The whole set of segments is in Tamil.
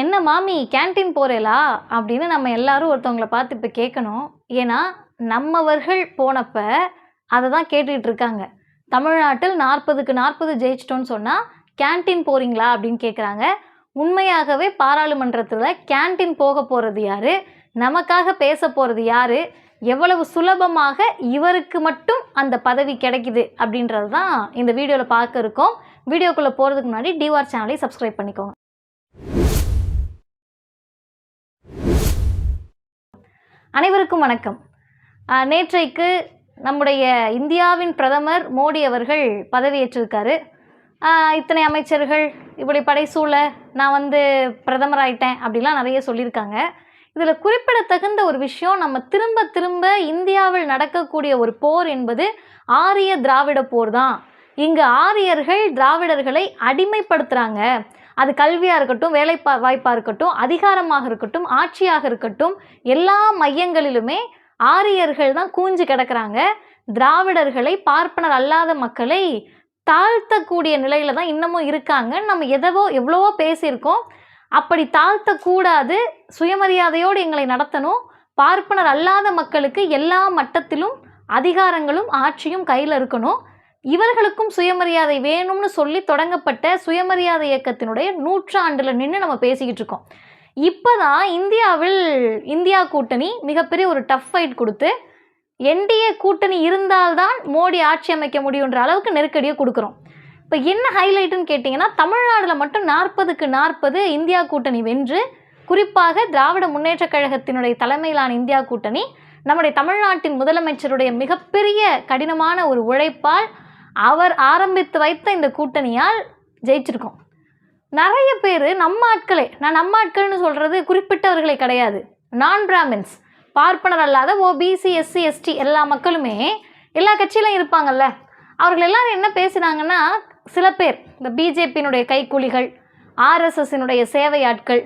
என்ன மாமி கேன்டீன் போறேலா? அப்படின்னு நம்ம எல்லாரும் ஒருத்தவங்கள பார்த்து இப்போ கேட்கணும் ஏன்னா நம்மவர்கள் போனப்ப அதை தான் கேட்டுக்கிட்டு இருக்காங்க. தமிழ்நாட்டில் நாற்பதுக்கு நாற்பது ஜெயிச்சிட்டோன்னு சொன்னால் கேன்டீன் போறீங்களா அப்படின்னு கேட்குறாங்க உண்மையாகவே பாராளுமன்றத்தில் கேன்டீன் போக போகிறது யார்? நமக்காக பேச போகிறது யார்? எவ்வளவு சுலபமாக இவருக்கு மட்டும் அந்த பதவி கிடைக்குது அப்படின்றது தான் இந்த வீடியோவில் பார்க்க இருக்கோம். வீடியோக்குள்ளே போகிறதுக்கு முன்னாடி டிவார் சேனலை சப்ஸ்கிரைப் பண்ணிக்கோங்க. அனைவருக்கும் வணக்கம். நேற்றைக்கு நம்முடைய இந்தியாவின் பிரதமர் மோடி அவர்கள் பதவியேற்றிருக்காரு. இத்தனை அமைச்சர்கள் இப்படி படைசூழ நான் வந்து பிரதமர் ஆயிட்டேன் அப்படிலாம் நிறைய சொல்லியிருக்காங்க. இதில் குறிப்பிடத்தகுந்த ஒரு விஷயம் நம்ம திரும்ப திரும்ப இந்தியாவில் நடக்கக்கூடிய ஒரு போர் என்பது ஆரிய திராவிட போர் தான். இங்கு ஆரியர்கள் திராவிடர்களை அடிமைப்படுத்துகிறாங்க அது கல்வியாக இருக்கட்டும் வேலை பா வாய்ப்பாக இருக்கட்டும் அதிகாரமாக இருக்கட்டும் ஆட்சியாக இருக்கட்டும் எல்லா மையங்களிலுமே ஆரியர்கள் தான் கூஞ்சு கிடக்கிறாங்க. திராவிடர்களை பார்ப்பனர் அல்லாத மக்களை தாழ்த்தக்கூடிய நிலையில தான் இன்னமும் இருக்காங்க. நம்ம எதவோ எவ்வளவோ பேசியிருக்கோம். அப்படி தாழ்த்தக்கூடாது சுயமரியாதையோடு எங்களை நடத்தணும். பார்ப்பனர் அல்லாத மக்களுக்கு எல்லா மட்டத்திலும் அதிகாரங்களும் ஆட்சியும் கையில் இருக்கணும். இவர்களுக்கும் சுயமரியாதை வேணும்னு சொல்லி தொடங்கப்பட்ட சுயமரியாதை இயக்கத்தினுடைய நூற்றாண்டில் நின்று நம்ம பேசிக்கிட்டு இருக்கோம். இப்போ தான் இந்தியாவில் இந்தியா கூட்டணி மிகப்பெரிய ஒரு டஃப் ஃபைட் கொடுத்து என்டிஏ கூட்டணி இருந்தால்தான் மோடி ஆட்சி அமைக்க முடியுன்ற அளவுக்கு நெருக்கடியை கொடுக்குறோம். இப்போ என்ன ஹைலைட்டுன்னு கேட்டிங்கன்னா தமிழ்நாட்டில் மட்டும் நாற்பதுக்கு நாற்பது இந்தியா கூட்டணி வென்று குறிப்பாக திராவிட முன்னேற்றக் கழகத்தினுடைய தலைமையிலான இந்தியா கூட்டணி நம்முடைய தமிழ்நாட்டின் முதலமைச்சருடைய மிகப்பெரிய கடினமான ஒரு உழைப்பால் அவர் ஆரம்பித்து வைத்த இந்த கூட்டணியால் ஜெயிச்சிருக்கோம். நிறைய பேர் நம்ம ஆட்களே நான் நம்ம ஆட்கள்னு சொல்கிறது குறிப்பிட்டவர்களை கிடையாது. நான் பிராமின்ஸ் பார்ப்பனர் அல்லாத ஓபிசி எஸ்சி எஸ்டி எல்லா மக்களுமே எல்லா கட்சியிலும் இருப்பாங்கல்ல. அவர்கள் எல்லாரும் என்ன பேசினாங்கன்னா சில பேர் இந்த பிஜேபியினுடைய கைக்கூலிகள் ஆர்எஸ்எஸ்ஸினுடைய சேவை ஆட்கள்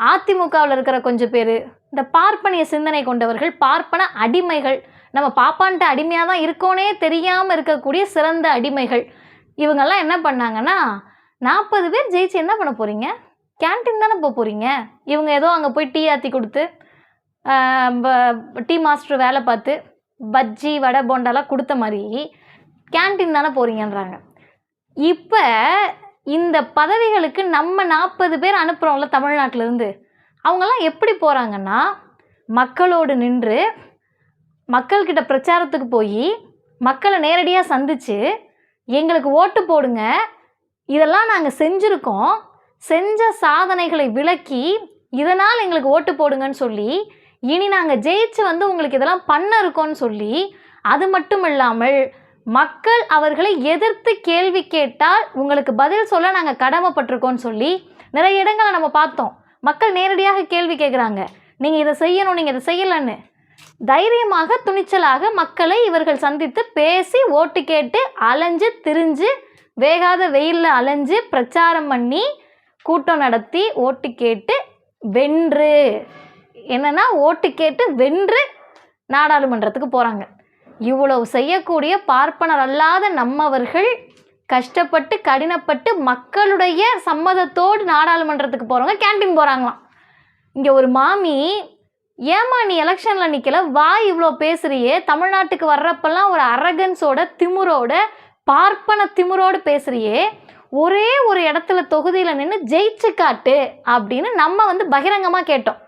அதிமுகவில் இருக்கிற கொஞ்சம் பேர் இந்த பார்ப்பனிய சிந்தனை கொண்டவர்கள் பார்ப்பன அடிமைகள் நம்ம பாப்பான்ட்ட அடிமையாக தான் இருக்கோனே தெரியாமல் இருக்கக்கூடிய சிறந்த அடிமைகள். இவங்கெல்லாம் என்ன பண்ணாங்கன்னா நாற்பது பேர் ஜெயிச்சு என்ன பண்ண போகிறீங்க கேன்டீன் தானே போக போகிறீங்க இவங்க ஏதோ அங்கே போய் டீ ஆற்றி கொடுத்து டீ மாஸ்டர் வேலை பார்த்து பஜ்ஜி வடை போண்டாலாம் கொடுத்த மாதிரி கேன்டீன் தானே போகிறீங்கன்றாங்க இப்போ இந்த பதவிகளுக்கு நம்ம நாற்பது பேர் அனுப்புகிறோம்ல தமிழ்நாட்டிலேருந்து அவங்கெல்லாம் எப்படி போகிறாங்கன்னா மக்களோடு நின்று மக்கள்கிட்ட பிரச்சாரத்துக்கு போய் மக்களை நேரடியாக சந்தித்து எங்களுக்கு ஓட்டு போடுங்க இதெல்லாம் நாங்கள் செஞ்சுருக்கோம் செஞ்ச சாதனைகளை விளக்கி இதனால் எங்களுக்கு ஓட்டு போடுங்கன்னு சொல்லி இனி நாங்கள் ஜெயிச்சு வந்து உங்களுக்கு இதெல்லாம் பண்ண இருக்கோன்னு சொல்லி அது மட்டும் இல்லாமல் மக்கள் அவர்களை எதிர்த்து கேள்வி கேட்டால் உங்களுக்கு பதில் சொல்ல நாங்கள் கடமைப்பட்டிருக்கோம்னு சொல்லி நிறைய இடங்களை நம்ம பார்த்தோம். மக்கள் நேரடியாக கேள்வி கேட்குறாங்க நீங்கள் இதை செய்யணும் நீங்கள் இதை செய்யலைன்னு. தைரியமாக துணிச்சலாக மக்களை இவர்கள் சந்தித்து பேசி ஓட்டு கேட்டு அலைஞ்சு திரிஞ்சு வேகாத வெயிலில் அலைஞ்சு பிரச்சாரம் பண்ணி கூட்டம் நடத்தி ஓட்டு கேட்டு வென்று. என்னன்னா ஓட்டு கேட்டு வென்று நாடாளுமன்றத்துக்கு போகிறாங்க இவ்வளவு செய்யக்கூடிய பார்ப்பனர் அல்லாத நம்மவர்கள் கஷ்டப்பட்டு கடினப்பட்டு மக்களுடைய சம்மதத்தோடு நாடாளுமன்றத்துக்கு போகிறவங்க கேன்டீன் போகிறாங்களாம் இங்கே ஒரு மாமி ஏம்மா நீ எலெக்ஷனில் நிற்கல வாய் இவ்வளோ பேசுகிறியே தமிழ்நாட்டுக்கு வர்றப்பெல்லாம் ஒரு அரகன்ஸோட திமுரோட பார்ப்பன திமுரோடு பேசுகிறியே ஒரே ஒரு இடத்துல தொகுதியில் நின்று ஜெயிச்சு காட்டு அப்படின்னு நம்ம வந்து பகிரங்கமாக கேட்டோம்.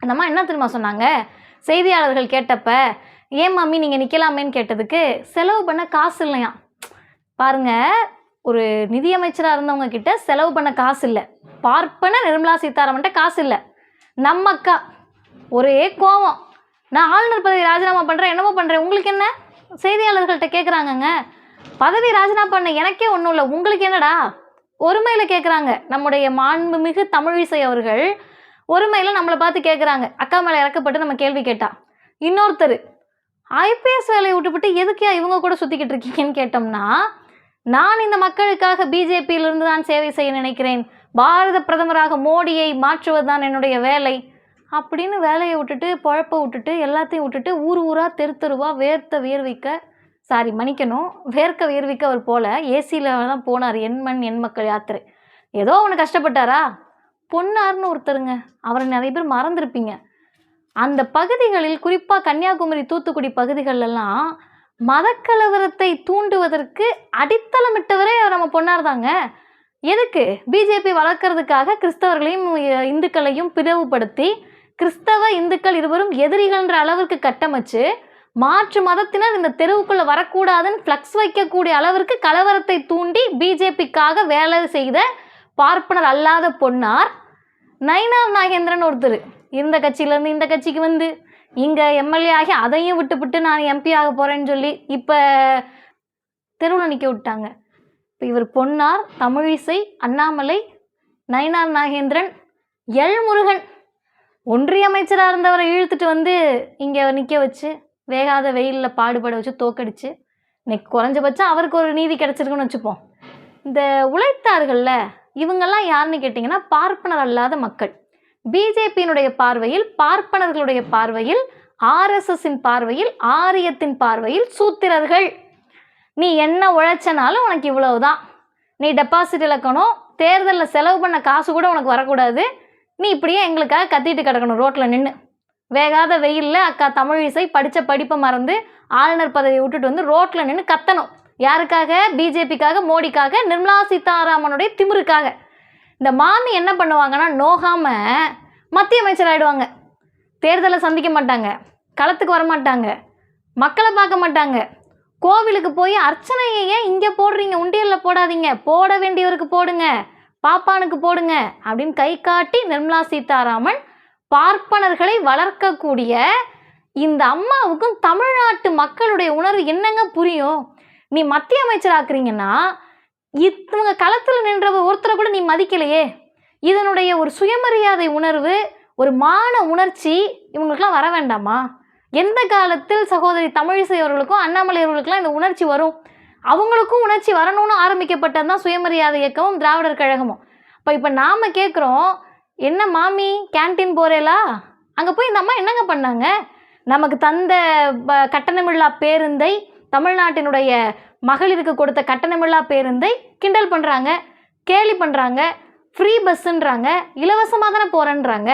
அந்த அம்மா என்ன தெரியுமா சொன்னாங்க? செய்தியாளர்கள் கேட்டப்ப ஏன் மாமி நீங்கள் நிற்கலாமேன்னு கேட்டதுக்கு செலவு பண்ண காசு இல்லையா? பாருங்க ஒரு நிதியமைச்சராக இருந்தவங்க கிட்ட செலவு பண்ண காசு இல்லை. பார்ப்பன நிர்மலா சீதாராமன்ட்ட காசு இல்லை. நம்ம அக்கா ஒரே கோவம். நான் ஆளுநர் பதவி ராஜினாமா பண்ணுறேன் என்னமோ பண்ணுறேன் உங்களுக்கு என்ன? செய்தியாளர்கள்ட்ட கேட்குறாங்கங்க பதவி ராஜினாமா பண்ண எனக்கே ஒன்றும் இல்லை. உங்களுக்கு என்னடா? ஒருமையில் கேட்குறாங்க நம்முடைய மாண்புமிகு தமிழிசை அவர்கள் ஒருமையில் நம்மளை பார்த்து கேட்குறாங்க அக்கா மேலே இறக்கப்பட்டு நம்ம கேள்வி கேட்டா. இன்னொருத்தர் ஐபிஎஸ் வேலையை விட்டுவிட்டு எதுக்கே இவங்க கூட சுற்றிக்கிட்டு இருக்கீங்கன்னு கேட்டோம்னா நான் இந்த மக்களுக்காக பிஜேபியிலிருந்து தான் சேவை செய்ய நினைக்கிறேன். பாரத பிரதமராக மோடியை மாற்றுவது தான் என்னுடைய வேலை. அப்படின்னு வேலையை விட்டுட்டு பொழப்ப விட்டுட்டு எல்லாத்தையும் விட்டுட்டு ஊர் ஊராக தெரு தெருவா வேர்த்த வியர்விக்க சாரி மன்னிக்கணும் வேர்க்க வியர்விக்க அவர் போல ஏசியில் தான் போனார் எண்மண் எண் மக்கள் யாத்திரை. ஏதோ ஒன்று கஷ்டப்பட்டாரா? பொன்னார்னு ஒருத்தருங்க. அவரை நிறைய பேர் மறந்துருப்பீங்க. அந்த பகுதிகளில் குறிப்பாக கன்னியாகுமரி தூத்துக்குடி பகுதிகளெல்லாம் மதக்கலவரத்தை தூண்டுவதற்கு அடித்தளமிட்டவரே நம்ம பொன்னார் தாங்க. எதுக்கு? பிஜேபி வளர்க்கறதுக்காக கிறிஸ்தவர்களையும் இந்துக்களையும் பிளவுபடுத்தி கிறிஸ்தவ இந்துக்கள் இருவரும் எதிரிகள்ன்ற அளவிற்கு கட்டமைச்சு மாற்று மதத்தினர் இந்த தெருவுக்குள்ள வரக்கூடாதுன்னு ஃப்ளக்ஸ் வைக்கக்கூடிய அளவிற்கு கலவரத்தை தூண்டி பிஜேபிக்காக வேலை செய்த பார்ப்பனர் அல்லாத பொன்னார் நயினார் நாகேந்திரன் ஒருத்தர். இந்த கட்சியிலேருந்து இந்த கட்சிக்கு வந்து இங்கே எம்எல்ஏ ஆகி அதையும் விட்டுவிட்டு நான் எம்பி ஆக போகிறேன்னு சொல்லி இப்போ தெருவில் நிற்க விட்டாங்க. இப்போ இவர் பொன்னார் தமிழிசை அண்ணாமலை நயினார் நாகேந்திரன் எல் முருகன் ஒன்றிய அமைச்சராக இருந்தவரை இழுத்துட்டு வந்து இங்கே நிற்க வச்சு வேகாத வெயிலில் பாடுபட வச்சு தோக்கடிச்சு இன்னைக்கு குறைஞ்சபட்சம் அவருக்கு ஒரு நீதி கிடச்சிருக்குன்னு வச்சுப்போம். இந்த உழைத்தார்கள்ல இவங்கெல்லாம் யாருன்னு கேட்டிங்கன்னா பார்ப்பனர் அல்லாத மக்கள். பிஜேபியினுடைய பார்வையில் பார்ப்பனர்களுடைய பார்வையில் ஆர்எஸ்எஸ்ஸின் பார்வையில் ஆரியத்தின் பார்வையில் சூத்திரர்கள். நீ என்ன உழைச்சனாலும் உனக்கு இவ்வளவுதான். நீ டெபாசிட் இழக்கணும் தேர்தலில் செலவு பண்ண காசு கூட உனக்கு வரக்கூடாது. நீ இப்படியே எங்களுக்காக கத்திட்டு கிடக்கணும் ரோட்டில் நின்று வேகாத வெயிலில் அக்கா தமிழ் இசை படித்த படிப்பை மறந்து ஆளுநர் பதவியை விட்டுட்டு வந்து ரோட்டில் நின்று கத்தணும். யாருக்காக? பிஜேபிக்காக மோடிக்காக நிர்மலா சீதாராமனுடைய திமிருக்காக. இந்த மாமி என்ன பண்ணுவாங்கன்னா நோகாமல் மத்திய அமைச்சர் ஆகிடுவாங்க தேர்தலை சந்திக்க மாட்டாங்க களத்துக்கு வர மாட்டாங்க மக்களை பார்க்க மாட்டாங்க. கோவிலுக்கு போய் அர்ச்சனையை ஏன் இங்கே போடுறீங்க? உண்டியலில் போடாதீங்க. போட வேண்டியவருக்கு போடுங்க. பாப்பானுக்கு போடுங்க அப்படின்னு கை காட்டி நிர்மலா சீதாராமன் பார்ப்பனர்களை வளர்க்கக்கூடிய இந்த அம்மாவுக்கும் தமிழ்நாட்டு மக்களுடைய உணர்வு என்னங்க புரியும்? நீ மத்திய அமைச்சராக்குறீங்கன்னா இவங்க களத்தில் நின்ற ஒருத்தரை கூட நீ மதிக்கலையே. இதனுடைய ஒரு சுயமரியாதை உணர்வு ஒரு மான உணர்ச்சி இவங்களுக்கெல்லாம் வர வேண்டாமா? எந்த காலத்தில் சகோதரி தமிழிசை அவர்களுக்கும் அண்ணாமலை அவர்களுக்கெல்லாம் இந்த உணர்ச்சி வரும்? அவங்களுக்கும் உணர்ச்சி வரணும்னு ஆரம்பிக்கப்பட்டது தான் சுயமரியாதை இயக்கமும் திராவிடர் கழகமும். இப்போ இப்போ நாம் கேட்குறோம் என்ன மாமி கேன்டீன் போகிறேலா அங்கே போய் இந்த அம்மா என்னங்க பண்ணாங்க? நமக்கு தந்த ப- கட்டணமில்லா பேருந்தை தமிழ்நாட்டினுடைய மகளிருக்கு கொடுத்த கட்டணமில்லா பேருந்தை கிண்டல் பண்ணுறாங்க கேலி பண்ணுறாங்க ஃப்ரீ பஸ்ஸுன்றாங்க இலவசமாக தானே போகிறேன்றாங்க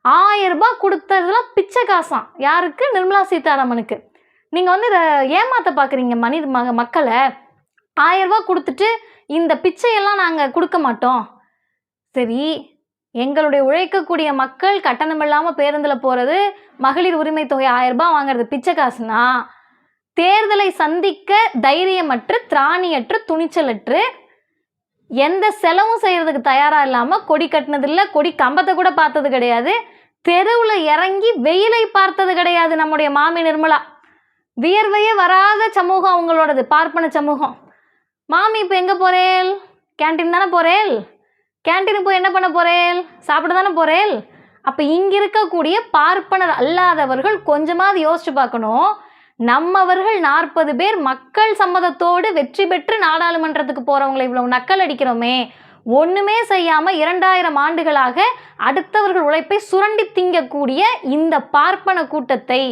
ஆயிரம் ரூபாய் கொடுத்ததுலாம் பிச்சை காசாம். யாருக்கு? நிர்மலா சீதாராமனுக்கு. நீங்கள் வந்து இதை ஏமாத்த பார்க்குறீங்க மனித மக மக்களை. ஆயிரம் கொடுத்துட்டு இந்த பிச்சையெல்லாம் நாங்கள் கொடுக்க மாட்டோம். சரி எங்களுடைய உழைக்கக்கூடிய மக்கள் கட்டணம் இல்லாமல் பேருந்தில் போகிறது மகளிர் உரிமை தொகை ஆயிரம் ரூபாய் வாங்குறது பிச்சை காசுனா தேர்தலை சந்திக்க தைரியமற்று திராணியற்று துணிச்சலற்று எந்த செலவும் செய்கிறதுக்கு தயாராக இல்லாமல் கொடி கட்டினதில்ல கொடி கம்பத்தை கூட பார்த்தது கிடையாது தெருவில் இறங்கி வெயிலை பார்த்தது கிடையாது நம்முடைய மாமி நிர்மலா. வியர்வையே வராத சமூகம் அவங்களோடது பார்ப்பன சமூகம். மாமி இப்போ எங்கே போறேல்? கேன்டீன் தானே போறேல்? கேன்டீனுக்கு போய் என்ன பண்ண போறேல்? சாப்பிட தானே போறேல்? அப்போ இங்கே இருக்கக்கூடிய பார்ப்பனர் அல்லாதவர்கள் கொஞ்சமாவது யோசிச்சு பார்க்கணும். நம்மவர்கள் நாற்பது பேர் மக்கள் சம்மதத்தோடு வெற்றி பெற்று நாடாளுமன்றத்துக்கு போகிறவங்களை இவ்வளவு நக்கல் அடிக்கிறோமே. ஒன்றுமே செய்யாமல் இரண்டாயிரம் ஆண்டுகளாக அடுத்தவர்கள் உழைப்பை சுரண்டி திங்கக்கூடிய இந்த பார்ப்பன கூட்டத்தை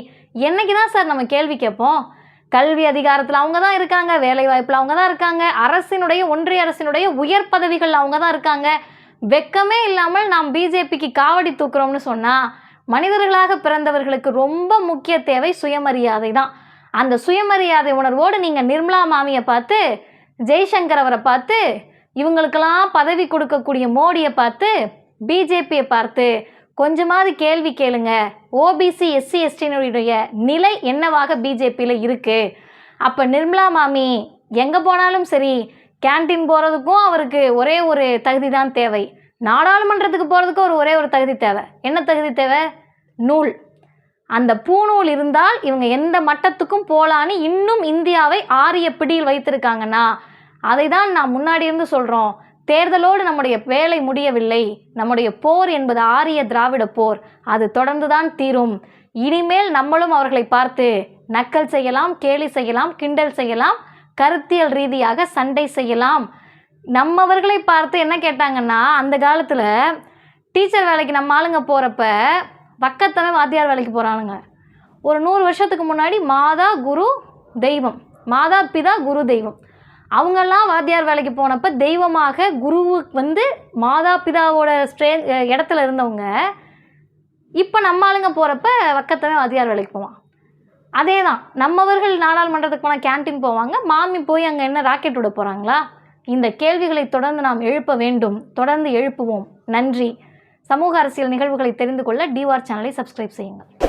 என்னைக்கு தான் சார் நம்ம கேள்வி கேட்போம்? கல்வி அதிகாரத்தில் அவங்க தான் இருக்காங்க வேலை வாய்ப்பில் அவங்க தான் இருக்காங்க அரசினுடைய ஒன்றிய அரசினுடைய உயர் பதவிகள் அவங்க தான் இருக்காங்க. வெக்கமே இல்லாமல் நாம் பிஜேபிக்கு காவடி தூக்குறோம்னு சொன்னால் மனிதர்களாக பிறந்தவர்களுக்கு ரொம்ப முக்கிய தேவை சுயமரியாதை தான். அந்த சுயமரியாதை உணர்வோடு நீங்கள் நிர்மலா மாமியை பார்த்து ஜெய்சங்கர் அவரை பார்த்து இவங்களுக்கெல்லாம் பதவி கொடுக்கக்கூடிய மோடியை பார்த்து பிஜேபியை பார்த்து கொஞ்சமாவது கேள்வி கேளுங்க. ஓபிசி எஸ்சி எஸ்டினுடைய நிலை என்னவாக பிஜேபியில் இருக்குது அப்போ நிர்மலா மாமி எங்கே போனாலும் சரி கேன்டீன் போகிறதுக்கும் அவருக்கு ஒரே ஒரு தகுதி தான் தேவை. நாடாளுமன்றத்துக்கு போகிறதுக்கும் ஒரு ஒரே ஒரு தகுதி தேவை. என்ன தகுதி தேவை? நூல். அந்த பூநூல் இருந்தால் இவங்க எந்த மட்டத்துக்கும் போகலான்னு இன்னும் இந்தியாவை ஆரிய பிடியில் வைத்திருக்காங்கன்னா அதை தான் நான் முன்னாடி இருந்து சொல்கிறோம் தேர்தலோடு நம்முடைய வேலை முடியவில்லை. நம்முடைய போர் என்பது ஆரிய திராவிட போர். அது தொடர்ந்துதான் தீரும். இனிமேல் நம்மளும் அவர்களை பார்த்து நக்கல் செய்யலாம் கேலி செய்யலாம் கிண்டல் செய்யலாம் கருத்தியல் ரீதியாக சண்டை செய்யலாம். நம்மவர்களை பார்த்து என்ன கேட்டாங்கன்னா அந்த காலத்தில் டீச்சர் வேலைக்கு நம்ம ஆளுங்க போகிறப்ப பக்கத்தவன் வாத்தியார் வேலைக்கு போகிறானுங்க ஒரு நூறு வருஷத்துக்கு முன்னாடி மாதா குரு தெய்வம். மாதா பிதா குரு தெய்வம். அவங்கெல்லாம் வாத்தியார் வேலைக்கு போனப்ப தெய்வமாக குருவுக்கு வந்து மாதா பிதாவோட ஸ்ட்ரே இடத்துல இருந்தவங்க. இப்போ நம்ம ஆளுங்க போகிறப்ப வக்கத்தவன் வாத்தியார் வேலைக்கு போவான். அதே தான் நம்மவர்கள் நாடாளுமன்றத்துக்கு போனால் கேண்டீன் போவாங்க மாமி போய் அங்கே என்ன ராக்கெட் விட போகிறாங்களா இந்த கேள்விகளை தொடர்ந்து நாம் எழுப்ப வேண்டும். தொடர்ந்து எழுப்புவோம். நன்றி. சமூக அரசியல் நிகழ்வுகளை தெரிந்து கொள்ள டிவார் சேனலை சப்ஸ்கிரைப் செய்யுங்கள்.